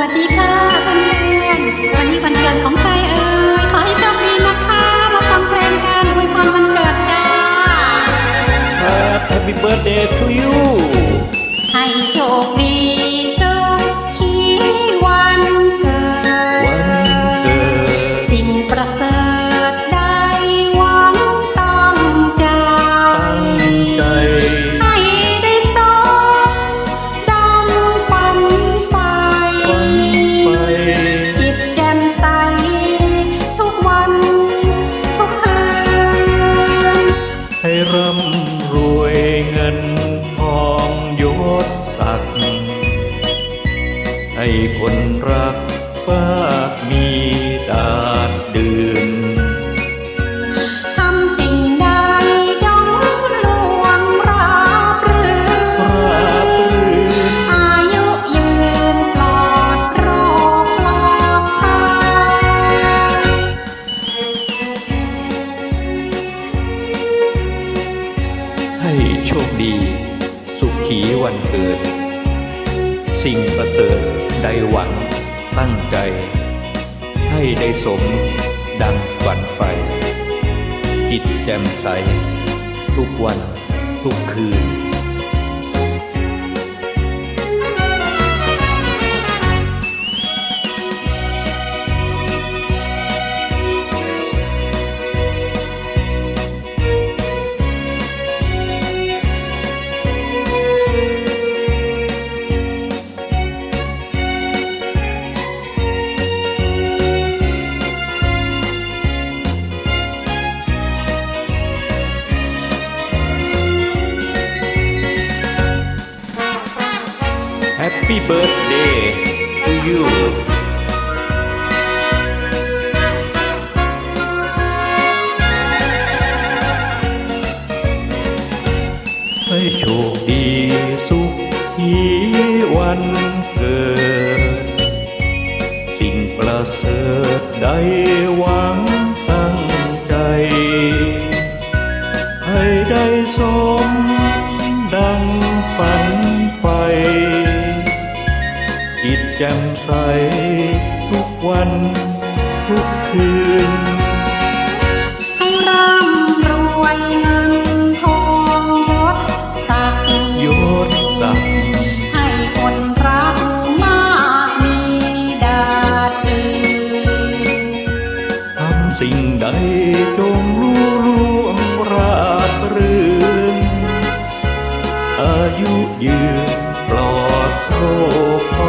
วัสดีค่ะเพื่อนๆวันนี้วันเกิดของใครเอ่ย ขอให้โชคดีนะคะ มาฟังเพลงกันอวยพรวันเกิดจ้า Happy birthday to you ให้โชคดี คนรักมากมีดาดดืนทำสิ่งใดจงลวงราบรื่ราบนรื่นอายุยืนปลอดโรคปลอดภัยให้โชคดี สุขีวันเกิด สิ่งประเสริฐได้หวังตั้งใจ ให้ได้สมดังฝันใฝ่จิตแจ่มใส ทุกวันทุกคืน Happy birthday to you ให้โชคดีสุขีวันเกิด สิ่งประเสริฐได้หวังตั้งใจ ให้ได้สม แจ่มใสทุกวันทุกคืน ให้ร่ำรวยเงินทองยศศักดิ์ยศศักดิ์ให้คนรักมากมีดาดดืนทำสิ่งใดจงรู้ล่วงราบรื่นอายุยืนปลอดโรคปล